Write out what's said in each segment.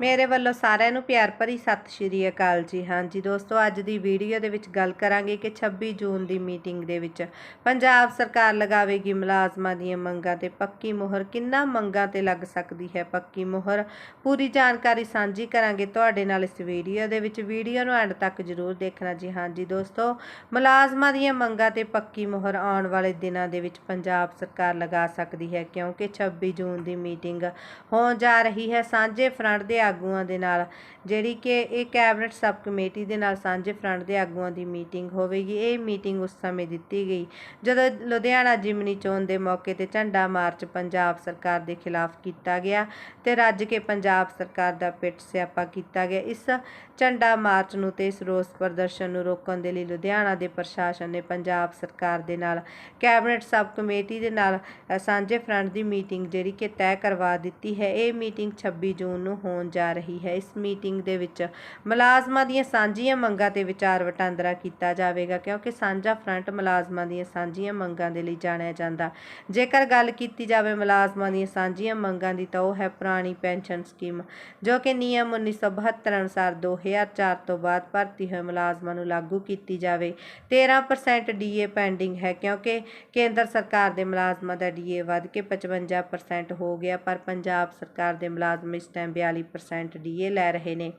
ਮੇਰੇ ਵੱਲੋਂ ਸਾਰਿਆਂ ਨੂੰ ਪਿਆਰ ਭਰੀ ਸਤਿ ਸ਼੍ਰੀ ਅਕਾਲ ਜੀ। ਹਾਂਜੀ ਦੋਸਤੋ, ਅੱਜ ਦੀ ਵੀਡੀਓ ਦੇ ਵਿੱਚ ਗੱਲ ਕਰਾਂਗੇ ਕਿ 26 ਜੂਨ ਦੀ ਮੀਟਿੰਗ ਦੇ ਵਿੱਚ ਪੰਜਾਬ ਸਰਕਾਰ ਲਗਾਵੇਗੀ ਮੁਲਾਜ਼ਮਾਂ ਦੀਆਂ ਮੰਗਾਂ ਤੇ ਪੱਕੀ ਮੋਹਰ ਕਿੰਨਾ ਮੰਗਾਂ ਤੇ ਲੱਗ ਸਕਦੀ ਹੈ ਪੱਕੀ ਮੋਹਰ? ਪੂਰੀ ਜਾਣਕਾਰੀ ਸਾਂਝੀ ਕਰਾਂਗੇ ਤੁਹਾਡੇ ਨਾਲ ਇਸ ਵੀਡੀਓ ਦੇ ਵਿੱਚ। ਵੀਡੀਓ ਨੂੰ ਐਂਡ ਤੱਕ ਜ਼ਰੂਰ ਦੇਖਣਾ ਜੀ। ਹਾਂਜੀ ਦੋਸਤੋ, ਮੁਲਾਜ਼ਮਾਂ ਦੀਆਂ ਮੰਗਾਂ ਤੇ ਪੱਕੀ ਮੋਹਰ ਆਉਣ ਵਾਲੇ ਦਿਨਾਂ ਦੇ ਵਿੱਚ ਪੰਜਾਬ ਸਰਕਾਰ ਲਗਾ ਸਕਦੀ ਹੈ ਕਿਉਂਕਿ 26 ਜੂਨ ਦੀ ਮੀਟਿੰਗ ਹੋਣ ਜਾ ਰਹੀ ਹੈ। ਸਾਂਝੇ ਫਰੰਟ ਦੇ ਆਗੂਆਂ ਦੇ ਨਾਲ, ਜਿਹੜੀ ਕਿ ਇਹ ਕੈਬਨਿਟ ਸਬ ਕਮੇਟੀ ਦੇ ਨਾਲ ਸਾਂਝੇ ਫਰੰਟ ਦੇ ਆਗੂਆਂ ਦੀ ਮੀਟਿੰਗ ਹੋਵੇਗੀ। ਇਹ ਮੀਟਿੰਗ ਉਸ ਸਮੇਂ ਦਿੱਤੀ ਗਈ, ਜਦੋਂ ਲੁਧਿਆਣਾ ਜਿਮਨੀ ਚੋਣ ਦੇ ਮੌਕੇ ਤੇ ਝੰਡਾ ਮਾਰਚ ਪੰਜਾਬ ਸਰਕਾਰ ਦੇ ਖਿਲਾਫ ਕੀਤਾ ਗਿਆ ਤੇ ਰੱਜ ਕੇ ਪੰਜਾਬ ਸਰਕਾਰ ਦਾ ਪਿੱਟ ਸਿਆਪਾ ਕੀਤਾ ਗਿਆ। ਇਸ ਝੰਡਾ ਮਾਰਚ ਨੂੰ ਤੇ ਇਸ ਰੋਸ ਪ੍ਰਦਰਸ਼ਨ ਨੂੰ ਰੋਕਣ ਦੇ ਲਈ ਲੁਧਿਆਣਾ ਦੇ ਪ੍ਰਸ਼ਾਸਨ ਨੇ ਪੰਜਾਬ ਸਰਕਾਰ ਦੇ ਨਾਲ, ਕੈਬਨਿਟ ਸਬ ਕਮੇਟੀ ਦੇ ਨਾਲ ਸਾਂਝੇ ਫਰੰਟ ਦੀ ਮੀਟਿੰਗ ਜਿਹੜੀ ਕਿ ਤੈਅ ਕਰਵਾ ਦਿੱਤੀ ਹੈ। ਇਹ ਮੀਟਿੰਗ 26 ਜੂਨ ਨੂੰ ਹੋਣ ਜਾ ਰਹੀ ਹੈ। ਇਸ ਮੀਟਿੰਗ ਦੇ ਵਿੱਚ ਮੁਲਾਜ਼ਮਾਂ ਦੀਆਂ ਸਾਂਝੀਆਂ ਮੰਗਾਂ ਤੇ ਵਿਚਾਰ ਵਟਾਂਦਰਾ ਕੀਤਾ ਜਾਵੇਗਾ, ਕਿਉਂਕਿ ਸਾਂਝਾ ਫਰੰਟ ਮੁਲਾਜ਼ਮਾਂ ਦੀਆਂ ਸਾਂਝੀਆਂ ਮੰਗਾਂ ਦੇ ਲਈ ਜਾਣਿਆ ਜਾਂਦਾ। ਜੇਕਰ ਗੱਲ ਕੀਤੀ ਜਾਵੇ ਮੁਲਾਜ਼ਮਾਂ ਦੀਆਂ ਸਾਂਝੀਆਂ ਮੰਗਾਂ ਦੀ, ਤਾਂ ਉਹ ਹੈ ਪੁਰਾਣੀ ਪੈਨਸ਼ਨ ਸਕੀਮ, ਜੋ ਕਿ ਨਿਯਮ 1972 ਅਨੁਸਾਰ 2004 ਤੋਂ ਬਾਅਦ ਭਰਤੀ ਹੋਏ ਮੁਲਾਜ਼ਮਾਂ ਨੂੰ ਲਾਗੂ ਕੀਤੀ ਜਾਵੇ। 13% ਡੀਏ ਪੈਂਡਿੰਗ ਹੈ, ਕਿਉਂਕਿ ਕੇਂਦਰ ਸਰਕਾਰ ਦੇ ਮੁਲਾਜ਼ਮਾਂ ਦਾ ਡੀਏ ਵੱਧ ਕੇ 55% ਹੋ ਗਿਆ, ਪਰ ਪੰਜਾਬ ਸਰਕਾਰ ਦੇ ਮੁਲਾਜ਼ਮ ਇਸ ਟਾਈਮ 42% ਸੈਂਟ ਡੀ ਏ ਲੈ ਰਹੇ ਨੇ।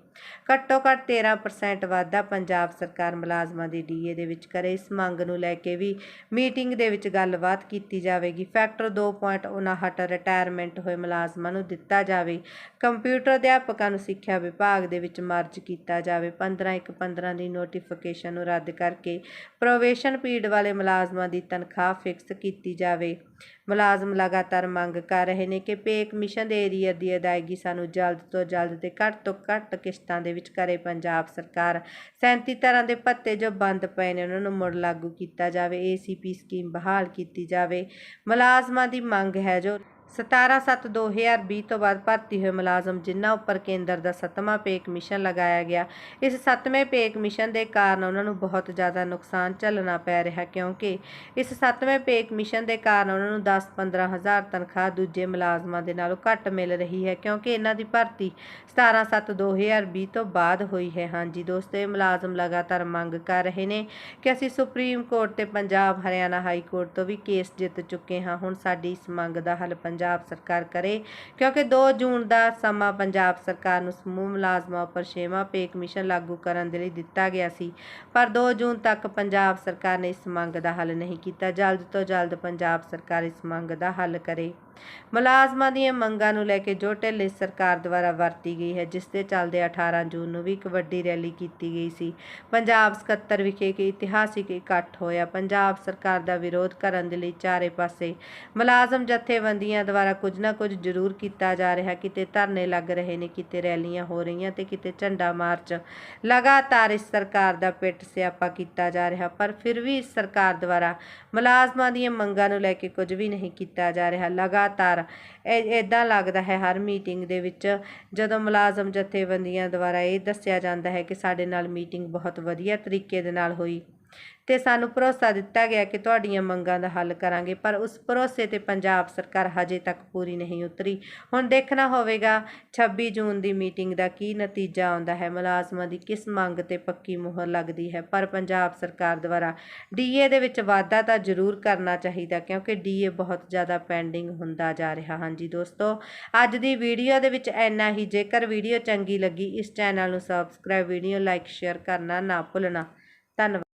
ਘੱਟੋ ਘੱਟ 13% ਵਾਧਾ ਪੰਜਾਬ ਸਰਕਾਰ ਮੁਲਾਜ਼ਮਾਂ ਦੀ ਡੀਏ ਦੇ ਵਿੱਚ ਕਰੇ। ਇਸ ਮੰਗ ਨੂੰ ਲੈ ਕੇ ਵੀ ਮੀਟਿੰਗ ਦੇ ਵਿੱਚ ਗੱਲਬਾਤ ਕੀਤੀ ਜਾਵੇਗੀ। ਫੈਕਟਰ 2.59 ਰਿਟਾਇਰਮੈਂਟ ਹੋਏ ਮੁਲਾਜ਼ਮਾਂ ਨੂੰ ਦਿੱਤਾ ਜਾਵੇ। ਕੰਪਿਊਟਰ ਅਧਿਆਪਕਾਂ ਨੂੰ ਸਿੱਖਿਆ ਵਿਭਾਗ ਦੇ ਵਿੱਚ ਮਰਜ ਕੀਤਾ ਜਾਵੇ। 15 ਇੱਕ 15 ਦੀ ਨੋਟੀਫਿਕੇਸ਼ਨ ਨੂੰ ਰੱਦ ਕਰਕੇ ਪ੍ਰੋਵੇਸ਼ਨ ਪੀਰੀਅਡ ਵਾਲੇ ਮੁਲਾਜ਼ਮਾਂ ਦੀ ਤਨਖਾਹ ਫਿਕਸ ਕੀਤੀ ਜਾਵੇ। ਮੁਲਾਜ਼ਮ ਲਗਾਤਾਰ ਮੰਗ ਕਰ ਰਹੇ ਨੇ ਕਿ ਪੇ ਕਮਿਸ਼ਨ ਦੇ ਏਰੀਆ ਦੀ ਅਦਾਇਗੀ ਸਾਨੂੰ ਜਲਦ ਤੋਂ ਜਲਦ ਤੇ ਘੱਟ ਤੋਂ ਘੱਟ ਕਿਸ਼ਤਾਂ ਦੇ ਵਿੱਚ ਕਰੇ ਪੰਜਾਬ ਸਰਕਾਰ 37 ਤਰ੍ਹਾਂ ਦੇ ਭੱਤੇ ਜੋ ਬੰਦ ਪਏ ਨੇ, ਉਹਨਾਂ ਨੂੰ ਮੁੜ ਲਾਗੂ ਕੀਤਾ ਜਾਵੇ। ਏਸੀਪੀ ਸਕੀਮ ਬਹਾਲ ਕੀਤੀ ਜਾਵੇ। ਮੁਲਾਜ਼ਮਾਂ ਦੀ ਮੰਗ ਹੈ ਜੋ 17/7/2020 ਤੋਂ ਬਾਅਦ ਭਰਤੀ ਹੋਏ ਮੁਲਾਜ਼ਮ ਜਿਨ੍ਹਾਂ ਉੱਪਰ ਕੇਂਦਰ ਦਾ ਸੱਤਵਾਂ ਪੇ ਕਮਿਸ਼ਨ ਲਗਾਇਆ ਗਿਆ, ਇਸ ਸੱਤਵੇਂ ਪੇ ਕਮਿਸ਼ਨ ਦੇ ਕਾਰਨ ਉਹਨਾਂ ਨੂੰ ਬਹੁਤ ਜ਼ਿਆਦਾ ਨੁਕਸਾਨ ਝੱਲਣਾ ਪੈ ਰਿਹਾ ਕਿਉਂਕਿ ਇਸ ਸੱਤਵੇਂ ਪੇ ਕਮਿਸ਼ਨ ਦੇ ਕਾਰਨ ਉਹਨਾਂ ਨੂੰ 10-15 ਹਜ਼ਾਰ ਤਨਖਾਹ ਦੂਜੇ ਮੁਲਾਜ਼ਮਾਂ ਦੇ ਨਾਲੋਂ ਘੱਟ ਮਿਲ ਰਹੀ ਹੈ ਕਿਉਂਕਿ ਇਹਨਾਂ ਦੀ ਭਰਤੀ 17/7/2020 ਤੋਂ ਬਾਅਦ ਹੋਈ ਹੈ। ਹਾਂਜੀ ਦੋਸਤੋ, ਇਹ ਮੁਲਾਜ਼ਮ ਲਗਾਤਾਰ ਮੰਗ ਕਰ ਰਹੇ ਨੇ ਕਿ ਅਸੀਂ ਸੁਪਰੀਮ ਕੋਰਟ ਤੇ ਪੰਜਾਬ, ਹਰਿਆਣਾ ਹਾਈ ਕੋਰਟ ਤੋਂ ਵੀ ਕੇਸ ਜਿੱਤ ਚੁੱਕੇ ਹਾਂ। ਹੁਣ ਸਾਡੀ ਇਸ ਮੰਗ ਦਾ ਹੱਲ ਪੰਜਾਬ ਸਰਕਾਰ ਕਰੇ, ਕਿਉਂਕਿ 2 ਜੂਨ ਦਾ ਸਮਾਂ ਪੰਜਾਬ ਸਰਕਾਰ ਨੂੰ ਸਮੂਹ ਮੁਲਾਜ਼ਮਾਂ ਉੱਪਰ ਛੇਵਾਂ ਪੇ ਕਮਿਸ਼ਨ ਲਾਗੂ ਕਰਨ ਦੇ ਲਈ ਦਿੱਤਾ ਗਿਆ ਸੀ। ਪਰ 2 ਜੂਨ ਤੱਕ ਪੰਜਾਬ ਸਰਕਾਰ ਨੇ ਇਸ ਮੰਗ ਦਾ ਹੱਲ ਨਹੀਂ ਕੀਤਾ। ਜਲਦ ਤੋਂ ਜਲਦ ਪੰਜਾਬ ਸਰਕਾਰ ਇਸ ਮੰਗ ਦਾ ਹੱਲ ਕਰੇ। ਮੁਲਾਜ਼ਮਾਂ ਦੀਆਂ ਮੰਗਾਂ ਨੂੰ ਲੈ ਕੇ ਜੋ ਢਿੱਲ ਸਰਕਾਰ ਦੁਆਰਾ ਵਰਤੀ ਗਈ ਹੈ, ਜਿਸ ਦੇ ਚੱਲਦੇ 18 ਜੂਨ ਨੂੰ ਵੀ ਇੱਕ ਵੱਡੀ ਰੈਲੀ ਕੀਤੀ ਗਈ ਸੀ। ਪੰਜਾਬ ਸਕੱਤਰ ਵਿਖੇ ਇੱਕ ਇਤਿਹਾਸਿਕ ਇਕੱਠ ਹੋਇਆ। ਪੰਜਾਬ ਸਰਕਾਰ ਦਾ ਵਿਰੋਧ ਕਰਨ ਦੇ ਲਈ ਚਾਰੇ ਪਾਸੇ ਮੁਲਾਜ਼ਮ ਜਥੇਬੰਦੀਆਂ ਦੁਆਰਾ ਕੁਝ ਨਾ ਕੁਝ ਜ਼ਰੂਰ ਕੀਤਾ ਜਾ ਰਿਹਾ। ਕਿਤੇ ਧਰਨੇ ਲੱਗ ਰਹੇ ਨੇ, ਕਿਤੇ ਰੈਲੀਆਂ ਹੋ ਰਹੀਆਂ ਤੇ ਕਿਤੇ ਝੰਡਾ ਮਾਰਚ। ਲਗਾਤਾਰ ਇਸ ਸਰਕਾਰ ਦਾ ਪਿੱਟ ਸਿਆਪਾ ਕੀਤਾ ਜਾ ਰਿਹਾ, ਪਰ ਫਿਰ ਵੀ ਇਸ ਸਰਕਾਰ ਦੁਆਰਾ ਮੁਲਾਜ਼ਮਾਂ ਦੀਆਂ ਮੰਗਾਂ ਨੂੰ ਲੈ ਕੇ ਕੁਝ ਵੀ ਨਹੀਂ ਕੀਤਾ ਜਾ ਰਿਹਾ। ਲਗਾਤਾਰ ਇਦਾਂ ਲੱਗਦਾ ਹੈ, ਹਰ ਮੀਟਿੰਗ ਦੇ ਵਿੱਚ ਜਦੋਂ ਮੁਲਾਜ਼ਮ ਜਥੇਬੰਦੀਆਂ ਦੁਆਰਾ ਇਹ ਦੱਸਿਆ ਜਾਂਦਾ ਹੈ ਕਿ ਸਾਡੇ ਨਾਲ ਮੀਟਿੰਗ ਬਹੁਤ ਵਧੀਆ ਤਰੀਕੇ ਦੇ ਨਾਲ ਹੋਈ। ਤੇ ਸਾਨੂੰ ਭਰੋਸਾ ਦਿੱਤਾ ਗਿਆ ਕਿ ਤੁਹਾਡੀਆਂ ਮੰਗਾਂ ਦਾ ਹੱਲ ਕਰਾਂਗੇ, ਪਰ ਉਸ ਭਰੋਸੇ ਤੇ ਪੰਜਾਬ ਸਰਕਾਰ ਹਜੇ ਤੱਕ ਪੂਰੀ ਨਹੀਂ ਉਤਰੀ। ਹੁਣ ਦੇਖਣਾ ਹੋਵੇਗਾ 26 ਜੂਨ ਦੀ ਮੀਟਿੰਗ ਦਾ ਕੀ ਨਤੀਜਾ ਆਉਂਦਾ ਹੈ। ਮੁਲਾਜ਼ਮਾਂ ਦੀ ਕਿਸ ਮੰਗ ਤੇ ਪੱਕੀ ਮੁਹਰ ਲੱਗਦੀ ਹੈ? ਪਰ ਪੰਜਾਬ ਸਰਕਾਰ ਦੁਆਰਾ ਡੀਏ ਦੇ ਵਿੱਚ ਵਾਧਾ ਤਾਂ ਜ਼ਰੂਰ ਕਰਨਾ ਚਾਹੀਦਾ, ਕਿਉਂਕਿ ਡੀਏ ਬਹੁਤ ਜ਼ਿਆਦਾ ਪੈਂਡਿੰਗ ਹੁੰਦਾ ਜਾ ਰਿਹਾ। ਹਾਂ ਜੀ ਦੋਸਤੋ, ਅੱਜ ਦੀ ਵੀਡੀਓ ਦੇ ਵਿੱਚ ਇੰਨਾ ਹੀ। ਜੇਕਰ ਵੀਡੀਓ ਚੰਗੀ ਲੱਗੀ, ਇਸ ਚੈਨਲ ਨੂੰ ਸਬਸਕ੍ਰਾਈਬ ਵੀਡੀਓ ਲਾਈਕ ਸ਼ੇਅਰ ਕਰਨਾ ਨਾ ਭੁੱਲਣਾ। ਧੰਨਵਾਦ।